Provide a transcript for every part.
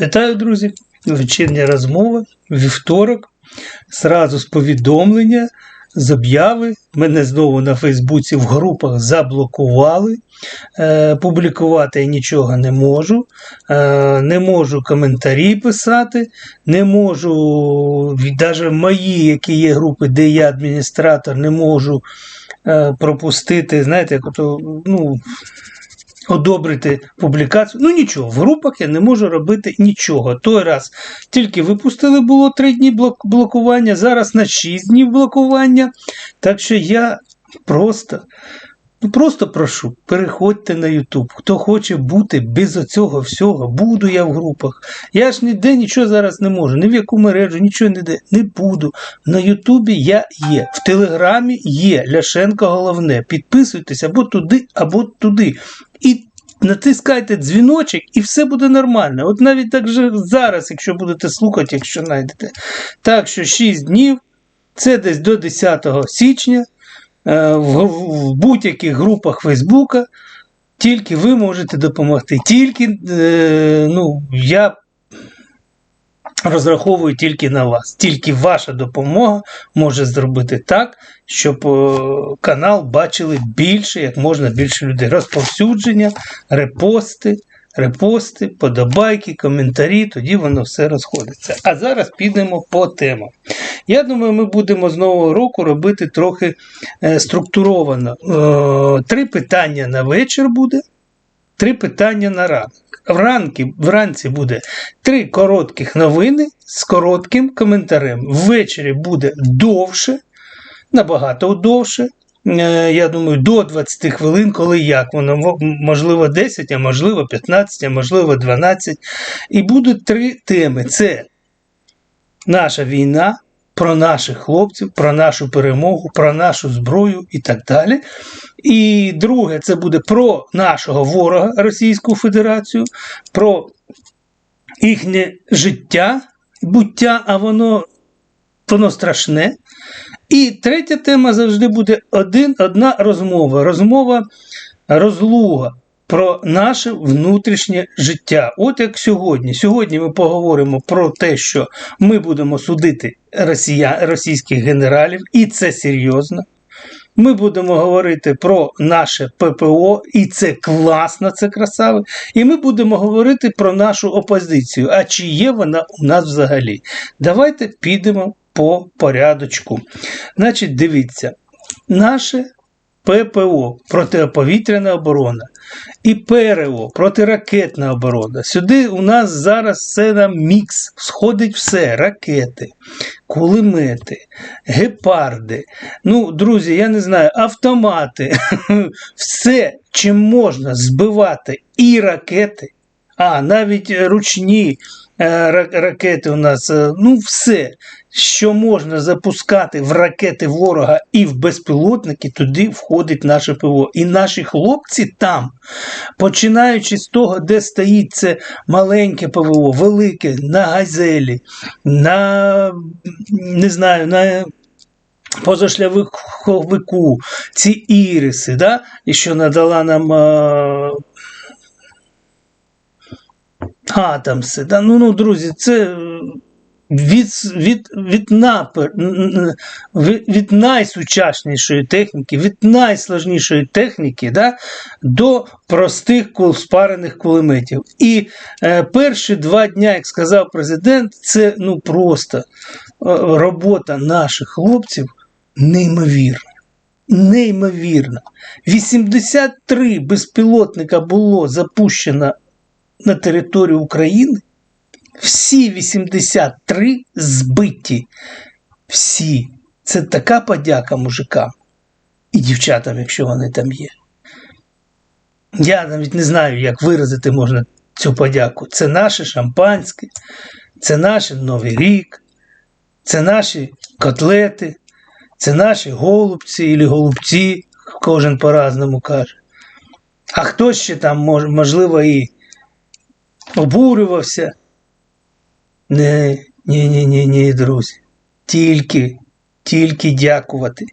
Вітаю, друзі! Вечірня розмова, вівторок, зразу з повідомлення, з обяви. Мене знову на Фейсбуці в групах заблокували. Е, публікувати я нічого не можу. Е, не можу коментарі писати, не можу, навіть мої, які є групи, де я адміністратор, не можу е, пропустити, знаєте, як ото, ну, одобрити публікацію. Ну нічого, в групах я не можу робити нічого. Той раз тільки випустили було 3 дні блокування, зараз на 6 днів блокування. Так що я просто. Ну, просто прошу, переходьте на YouTube. Хто хоче бути без оцього всього, буду я в групах. Я ж ніде нічого зараз не можу, ні в яку мережу, нічого ніде не буду. На Ютубі я є, в Телеграмі є Ляшенко головне. Підписуйтесь або туди, або туди. І натискайте дзвіночок, і все буде нормально. От навіть так же зараз, якщо будете слухати, якщо знайдете. Так що 6 днів, це десь до 10 січня. Е, в, будь-яких групах Фейсбука тільки ви можете допомогти. Тільки е, ну, я розраховую тільки на вас. Тільки ваша допомога може зробити так, щоб е, канал бачили більше, як можна більше людей. Розповсюдження, репости. Репости, подобайки, коментарі, тоді воно все розходиться. А зараз підемо по темам. Я думаю, ми будемо з нового року робити трохи е, структуровано. Е, три питання на вечір буде, три питання на ранок. Вранки, вранці буде три коротких новини з коротким коментарем. Ввечері буде довше, набагато довше. Е, Я думаю, до 20 хвилин, коли як воно, можливо, 10, а можливо 15, а можливо 12. І будуть три теми: це наша війна, про наших хлопців, про нашу перемогу, про нашу зброю і так далі. І друге, це буде про нашого ворога Російську Федерацію, про їхнє життя, буття, а воно, воно страшне. І третя тема завжди буде один, одна розмова. Розмова розлуга про наше внутрішнє життя. От як сьогодні. Сьогодні ми поговоримо про те, що ми будемо судити росія, російських генералів, і це серйозно. Ми будемо говорити про наше ППО, і це класно, це красаве. І ми будемо говорити про нашу опозицію. А чи є вона у нас взагалі? Давайте підемо по порядочку. Значить, дивіться, наше ППО протиповітряна оборона і ПРО протиракетна оборона. Сюди у нас зараз все на мікс. Сходить все: ракети, кулемети, гепарди. Ну, друзі, я не знаю, автомати. Все, чим можна збивати і ракети, а навіть ручні е, ракети у нас, е, ну все, що можна запускати в ракети ворога і в безпілотники, туди входить наше ПВО. І наші хлопці там, починаючи з того, де стоїть це маленьке ПВО, велике, на газелі, на не знаю, на позашлявику, ці іриси, да? і що надала нам. Атомси. Да? Ну, ну, друзі, це е, від, від, від, напер, від, від найсучаснішої техніки, від найсложнішої техніки да, до простих спарених кулеметів. І е, перші два дня, як сказав президент, це ну, просто е, робота наших хлопців неймовірна. Неймовірно. 83 безпілотника було запущено на територію України. Всі 83 збиті. Всі. Це така подяка мужикам і дівчатам, якщо вони там є. Я навіть не знаю, як виразити можна цю подяку. Це наше шампанське, це наш Новий рік, це наші котлети, це наші голубці і голубці, кожен по-разному каже. А хтось ще там, можливо, і обурювався. Не, ні, ні, ні, ні, друзі. Тільки, тільки дякувати.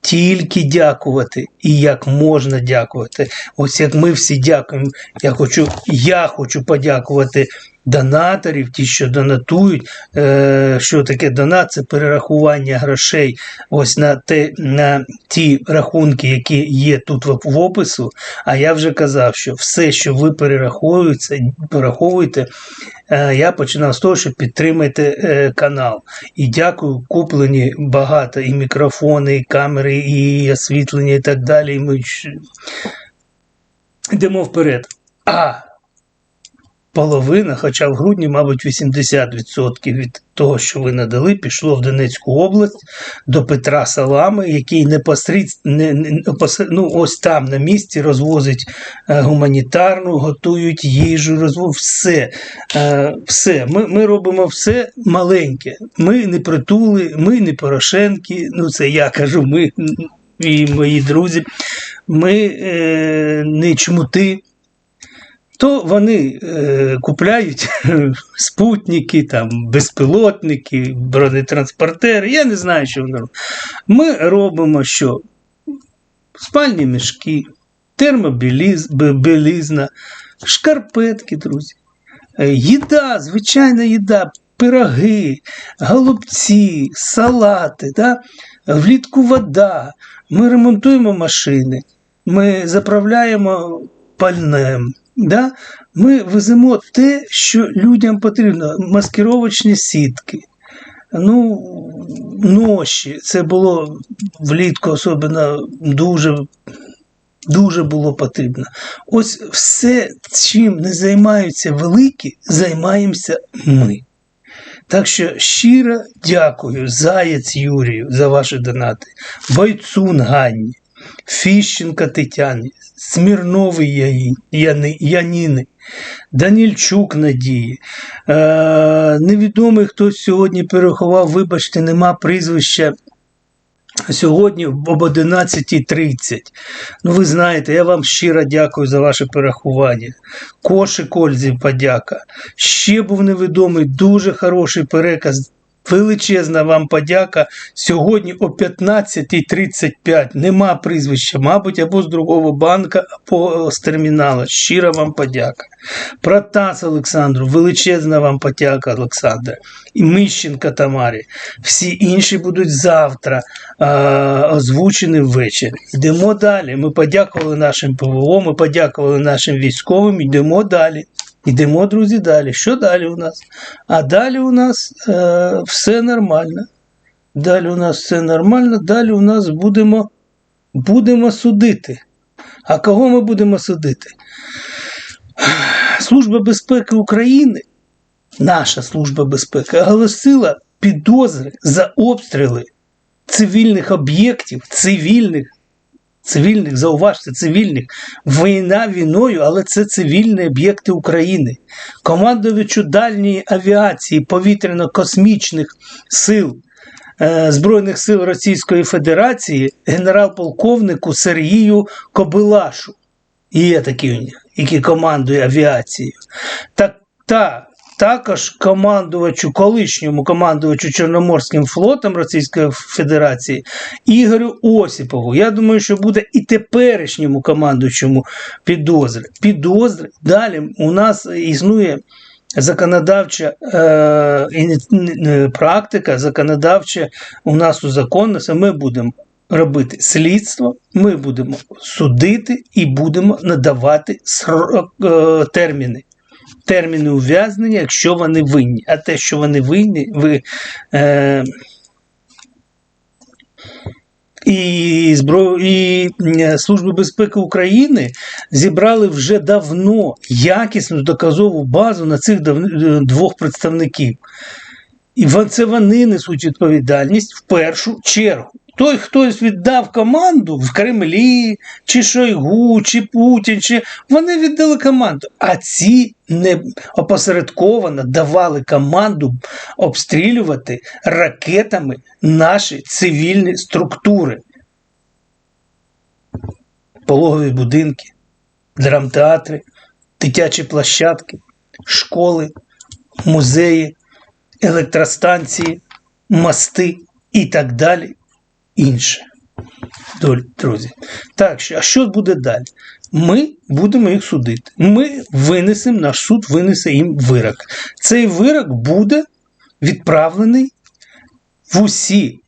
Тільки дякувати і як можна дякувати. Ось як ми всі дякуємо. Я хочу, я хочу подякувати донаторів, ті, що донатують. Е, Що таке донат? Це перерахування грошей ось на те, на ті рахунки, які є тут в, опису. А я вже казав, що все, що ви перераховуєте, перераховуєте, е, я починав з того, що підтримайте е, канал. І дякую, куплені багато і мікрофони, і камери, і освітлення, і так далі. І ми йдемо вперед. А половина, хоча в грудні, мабуть, 80% від того, що ви надали, пішло в Донецьку область до Петра Салами, який непосередньо не, не, ну, ось там на місці розвозить е, гуманітарну, готують їжу, розвозить все. Е, все. Ми, ми робимо все маленьке. Ми не притули, ми не Порошенки. Ну, це я кажу, ми і мої друзі. Ми е, не чмути то вони е, купляють спутники, там, безпілотники, бронетранспортери. Я не знаю, що вони роблять. Ми робимо що? Спальні мішки, термобілізна, шкарпетки, друзі. Е, Їда, звичайна їда, пироги, голубці, салати, да? влітку вода. Ми ремонтуємо машини, ми заправляємо пальнем. Да? Ми веземо те, що людям потрібно. Маскировочні сітки. Ну, ноші. Це було влітку особливо дуже, дуже було потрібно. Ось все, чим не займаються великі, займаємося ми. Так що щиро дякую Заєць Юрію за ваші донати, Бойцун Ганні, Фіщенка Тетяні, Смірновий Яни- Яніни, Данільчук Надії. Е, невідомий хтось сьогодні переховав, вибачте, нема прізвища. Сьогодні об 11.30. Ну, ви знаєте, я вам щиро дякую за ваше перерахування. Кошик Ользі подяка. Ще був невідомий, дуже хороший переказ. Величезна вам подяка. Сьогодні о 15.35 нема прізвища, мабуть, або з другого банка, або з термінала. Щира вам подяка. Протас Олександру, величезна вам подяка, Олександре. І Мищенка Тамарі. Всі інші будуть завтра а, озвучені ввечері. Йдемо далі. Ми подякували нашим ПВО, ми подякували нашим військовим. Йдемо далі. Йдемо, друзі, далі. Що далі у нас? А далі у нас е, все нормально. Далі у нас все нормально, далі у нас будемо, будемо судити. А кого ми будемо судити? Служба безпеки України, наша служба безпеки, оголосила підозри за обстріли цивільних об'єктів, цивільних, цивільних, зауважте, цивільних. Війна війною, але це цивільні об'єкти України. Командувачу дальньої авіації повітряно-космічних сил е, Збройних сил Російської Федерації генерал-полковнику Сергію Кобилашу. Є такий, він, який командує авіацією. Так, та, також командувачу, колишньому командувачу Чорноморським флотом Російської Федерації Ігорю Осіпову. Я думаю, що буде і теперішньому командуючому підозри. Підозри. Далі у нас існує законодавча е, е, практика, законодавча у нас узаконена, ми будемо робити слідство, ми будемо судити і будемо надавати срок, е, терміни. Терміни ув'язнення, якщо вони винні. А те, що вони винні, ви. Е, і збро... і е, Служби безпеки України зібрали вже давно якісну доказову базу на цих дав- е, двох представників. І це вони несуть відповідальність в першу чергу. Той, хтось віддав команду в Кремлі, чи Шойгу, чи Путін, чи вони віддали команду. А ці не опосередковано давали команду обстрілювати ракетами наші цивільні структури. Пологові будинки, драмтеатри, дитячі площадки, школи, музеї, електростанції, мости і так далі інше. Друзі. Так, а що буде далі? Ми будемо їх судити. Ми винесемо, наш суд винесе їм вирок. Цей вирок буде відправлений в усі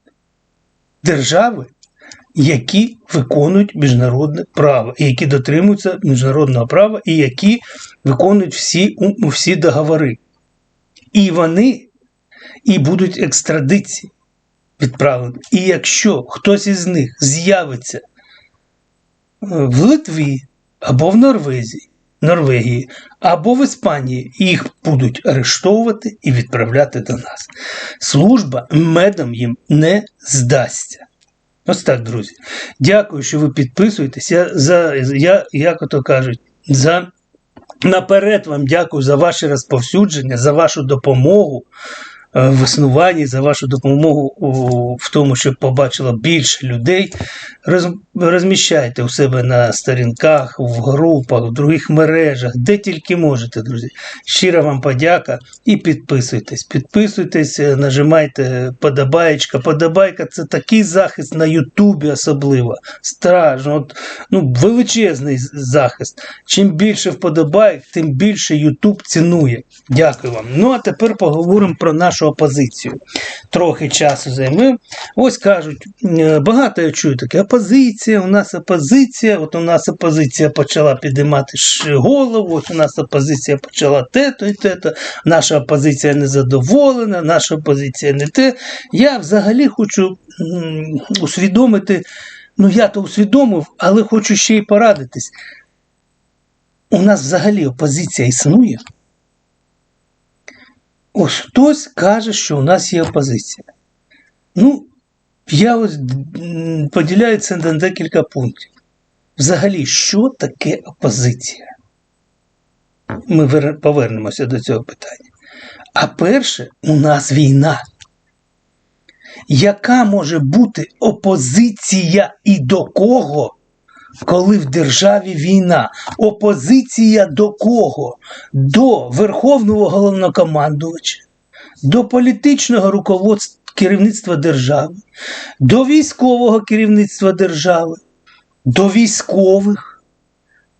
держави, які виконують міжнародне право, які дотримуються міжнародного права, і які виконують всі, всі договори. І вони і будуть екстрадиції відправлені. І якщо хтось із них з'явиться е, в Литві або в Норвезії, Норвегії, або в Іспанії, їх будуть арештовувати і відправляти до нас. Служба медом їм не здасться. Ось так, друзі. Дякую, що ви підписуєтесь. Я, за, я як ото кажуть, за наперед вам дякую за ваше розповсюдження, за вашу допомогу в існуванні, за вашу допомогу в тому, щоб побачило більше людей. Розміщайте у себе на сторінках, в групах, в других мережах, де тільки можете, друзі. Щира вам подяка і підписуйтесь. Підписуйтесь, е, нажимайте подобаєчка. Подобайка це такий захист на Ютубі особливо. Страшно. От, ну, величезний захист. Чим більше вподобайок, тим більше Ютуб цінує. Дякую вам. Ну а тепер поговоримо про нашу опозицію. Трохи часу займемо. Ось кажуть, е, багато я чую таке. Опозиція, у нас опозиція, от у нас опозиція почала підіймати голову, от у нас опозиція почала те-то і те-то, наша опозиція не задоволена, наша опозиція не те. Я взагалі хочу усвідомити, ну я то усвідомив, але хочу ще й порадитись. У нас взагалі опозиція існує. Ось хтось каже, що у нас є опозиція. Ну, я ось поділяю це на декілька пунктів. Взагалі, що таке опозиція? Ми повернемося до цього питання. А перше, у нас війна. Яка може бути опозиція і до кого, коли в державі війна? Опозиція до кого? До Верховного головнокомандувача, до політичного руководства керівництва держави, до військового керівництва держави, до військових.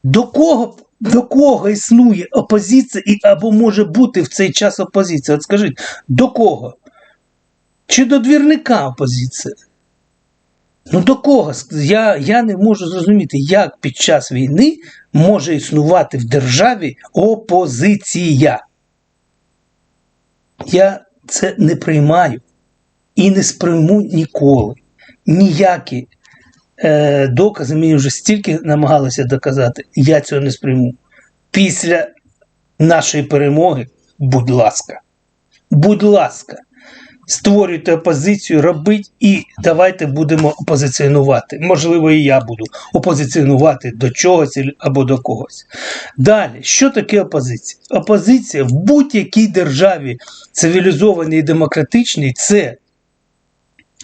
До кого, до кого існує опозиція і або може бути в цей час опозиція? От скажіть, до кого? Чи до двірника опозиція? Ну до кого? Я, я не можу зрозуміти, як під час війни може існувати в державі опозиція. Я це не приймаю і не сприйму ніколи. Ніякі е, докази мені вже стільки намагалися доказати, я цього не сприйму. Після нашої перемоги, будь ласка, будь ласка, створюйте опозицію, робіть і давайте будемо опозиціонувати. Можливо, і я буду опозиціонувати до чогось або до когось. Далі, що таке опозиція? Опозиція в будь-якій державі цивілізованій і демократичній це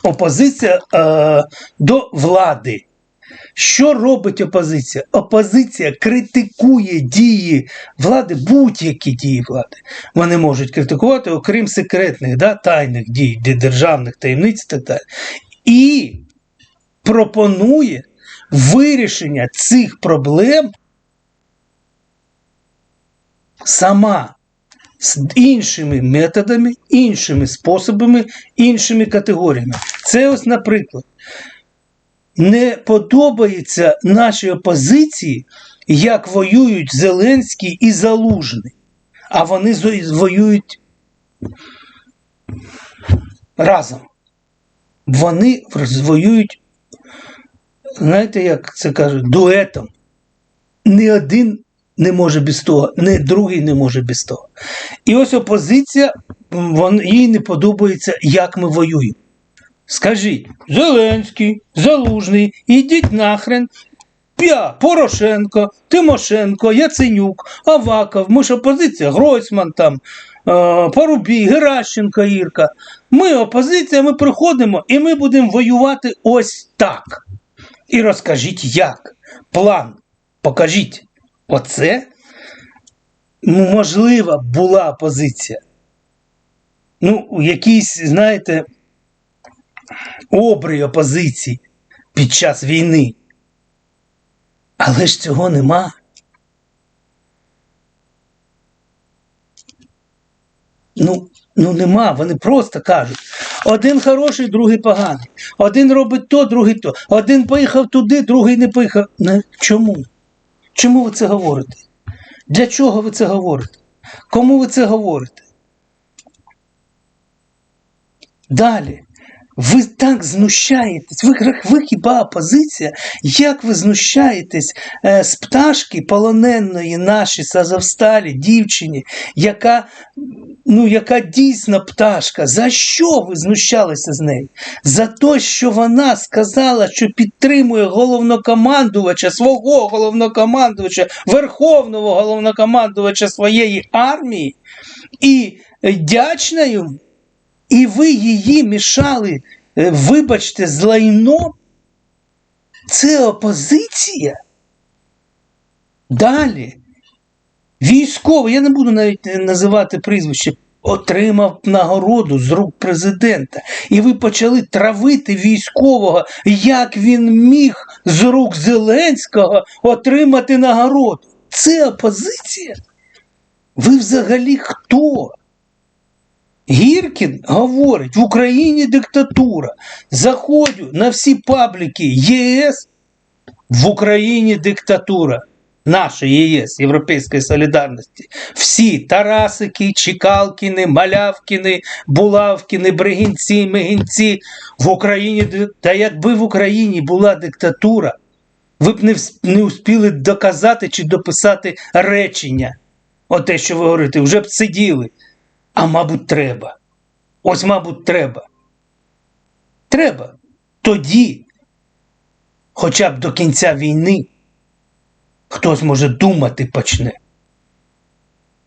опозиція е, до влади. Що робить опозиція? Опозиція критикує дії влади, будь-які дії влади. Вони можуть критикувати, окрім секретних, да, тайних дій, державних таємниць і так далі. І пропонує вирішення цих проблем сама з іншими методами, іншими способами, іншими категоріями. Це ось, наприклад, не подобається нашій опозиції, як воюють Зеленський і Залужний, а вони воюють разом. Вони воюють, знаєте, як це кажуть, дуетом. Ні один не може без того, ні другий не може без того. І ось опозиція, вон, їй не подобається, як ми воюємо. Скажіть, Зеленський, Залужний, ідіть нахрен. Я, Порошенко, Тимошенко, Яценюк, Аваков, ми ж опозиція, Гройсман там, е, Порубій, Геращенко, Ірка. Ми опозиція, ми приходимо і ми будемо воювати ось так. І розкажіть, як. План. Покажіть. Оце ну, можлива була опозиція. Ну, якийсь, знаєте, обрій опозиції під час війни. Але ж цього нема. Ну, ну нема, вони просто кажуть. Один хороший, другий поганий. Один робить то, другий то. Один поїхав туди, другий не поїхав. Не, чому? Чому ви це говорите? Для чого ви це говорите? Кому ви це говорите? Далі. Ви так знущаєтесь, ви, ви хіба опозиція? Як ви знущаєтесь е, з пташки полоненої нашій Сазовсталі, дівчині, яка, ну, яка дійсна пташка? За що ви знущалися з нею? За те, що вона сказала, що підтримує головнокомандувача, свого головнокомандувача, верховного головнокомандувача своєї армії і е, дячна йому? І ви її мішали, е, вибачте, з лайном? Це опозиція? Далі. Військовий, я не буду навіть е, називати прізвище, отримав нагороду з рук президента. І ви почали травити військового, як він міг з рук Зеленського отримати нагороду. Це опозиція? Ви взагалі хто? Гіркін говорить, в Україні диктатура. Заходжу на всі пабліки ЄС, в Україні диктатура. Нашої ЄС, Європейської солідарності. Всі Тарасики, Чекалкіни, Малявкіни, Булавкіни, Бригінці, Мигінці в Україні. Та якби в Україні була диктатура, ви б не, не успіли доказати чи дописати речення. Оте, що ви говорите, вже б сиділи. А мабуть, треба. Ось, мабуть, треба. Треба. Тоді, хоча б до кінця війни, хтось може думати почне.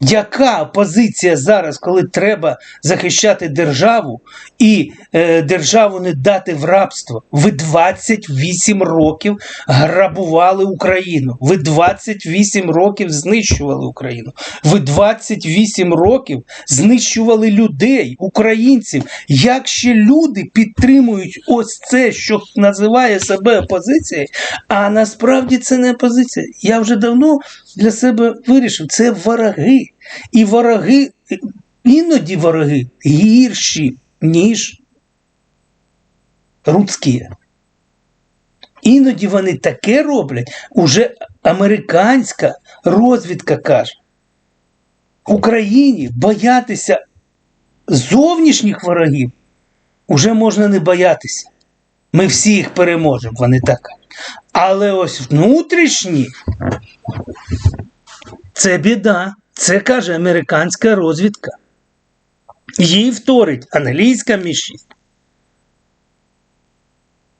Яка позиція зараз, коли треба захищати державу і е, державу не дати в рабство? Ви 28 років грабували Україну. Ви 28 років знищували Україну. Ви 28 років знищували людей, українців. Як ще люди підтримують ось це, що називає себе опозицією, а насправді це не опозиція. Я вже давно для себе вирішив, це вороги. І вороги, іноді вороги гірші, ніж рудські. Іноді вони таке роблять, уже американська розвідка каже. Україні боятися зовнішніх ворогів уже можна не боятися. Ми всі їх переможемо, вони так. Але ось внутрішні це біда. Це каже американська розвідка. Їй вторить англійська мішість,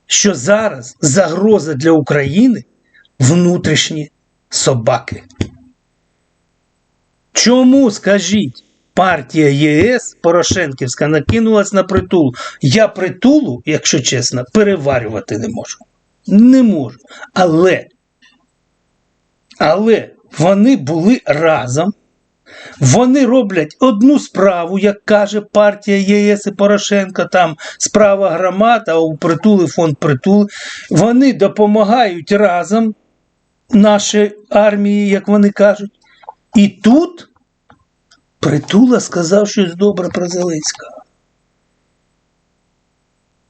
що зараз загроза для України внутрішні собаки. Чому, скажіть, партія ЄС Порошенківська накинулась на притул? Я притулу, якщо чесно, переварювати не можу. Не можу. Але, але вони були разом. Вони роблять одну справу, як каже партія ЄС і Порошенка, там справа громад, а у притули фонд притул. Вони допомагають разом нашій армії, як вони кажуть. І тут притула сказав щось добре про Зеленського.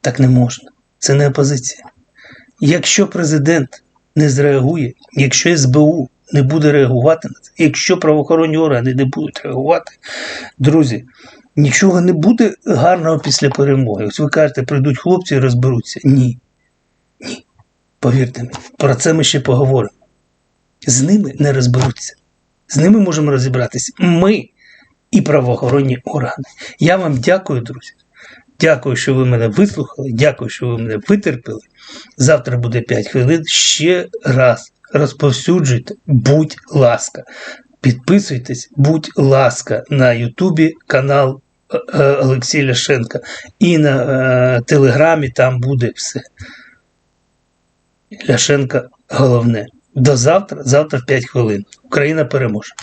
Так не можна. Це не опозиція. Якщо президент не зреагує, якщо СБУ не буде реагувати на це, якщо правоохоронні органи не будуть реагувати, друзі, нічого не буде гарного після перемоги. Ось ви кажете, прийдуть хлопці і розберуться. Ні. Ні. Повірте мені, про це ми ще поговоримо. З ними не розберуться. З ними можемо розібратися ми і правоохоронні органи. Я вам дякую, друзі. Дякую, що ви мене вислухали. Дякую, що ви мене витерпіли. Завтра буде 5 хвилин. Ще раз розповсюджуйте, будь ласка. Підписуйтесь, будь ласка, на Ютубі канал е, е, Ляшенка. І на е, Телеграмі там буде все. Ляшенка головне. До завтра, завтра в 5 хвилин. Україна переможе.